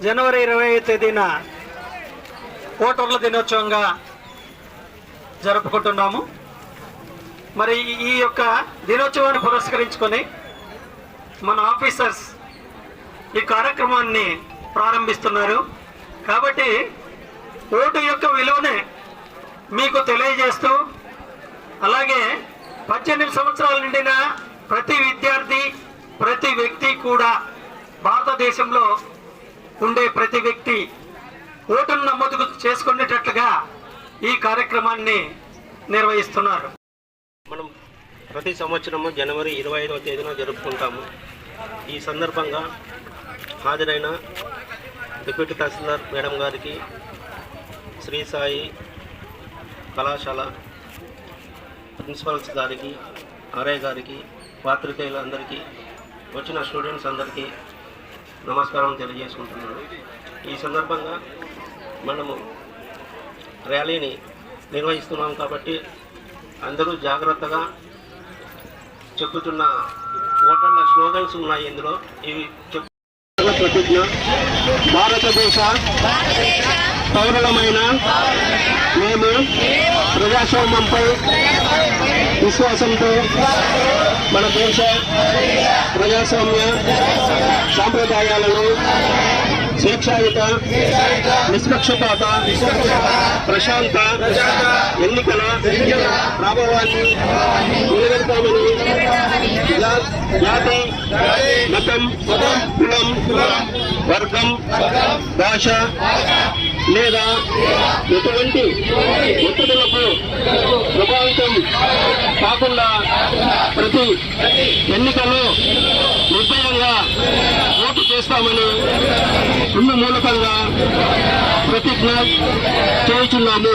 జనవరి ఇరవై తేదీన ఓటర్ల దినోత్సవంగా జరుపుకుంటున్నాము. మరి ఈ యొక్క దినోత్సవాన్ని పురస్కరించుకొని మన ఆఫీసర్స్ ఈ కార్యక్రమాన్ని ప్రారంభిస్తున్నారు. కాబట్టి ఓటు యొక్క విలువనే మీకు తెలియజేస్తూ అలాగే పద్దెనిమిది సంవత్సరాల నిండిన ప్రతి విద్యార్థి ప్రతి వ్యక్తి కూడా భారతదేశంలో ఉండే ప్రతి వ్యక్తి ఓటును నమోదు చేసుకునేటట్లుగా ఈ కార్యక్రమాన్ని నిర్వహిస్తున్నారు. మనం ప్రతి సంవత్సరము జనవరి ఇరవై ఐదవ తేదీన జరుపుకుంటాము. ఈ సందర్భంగా హాజరైన డిప్యూటీ తహసీల్దార్ మేడం గారికి శ్రీ సాయి కళాశాల ప్రిన్సిపల్స్ గారికి ఆర్ఐ గారికి పాత్రికేయులందరికీ వచ్చిన స్టూడెంట్స్ అందరికీ నమస్కారం తెలియజేసుకుంటున్నాను. ఈ సందర్భంగా మనము ర్యాలీని నిర్వహిస్తున్నాం కాబట్టి అందరూ జాగ్రత్తగా చెప్పుతున్న ఓటర్ల స్లోగన్స్ ఉన్నాయి ఇందులో. ఇవి చెప్పు ప్రతిజ్ఞ భారతదేశ పౌరులమైన మేము ప్రజాస్వామ్యంపై విశ్వాసంతో మన దేశ ప్రజాస్వామ్య సాంప్రదాయాలను స్వేచ్ఛాయుత నిష్పక్షపాత ప్రశాంత ఎన్నికల ప్రభావాన్ని నిలబెడతామని జాతి మతం కులం వర్గం భాష లేదా ఎటువంటి ఒత్తిడులకు కాకుండా ప్రతి ఎన్నికల్లో నిర్భయంగా ఓటు చేస్తామని ఉన్న మూలకంగా ప్రతిజ్ఞ చేయుచున్నాము.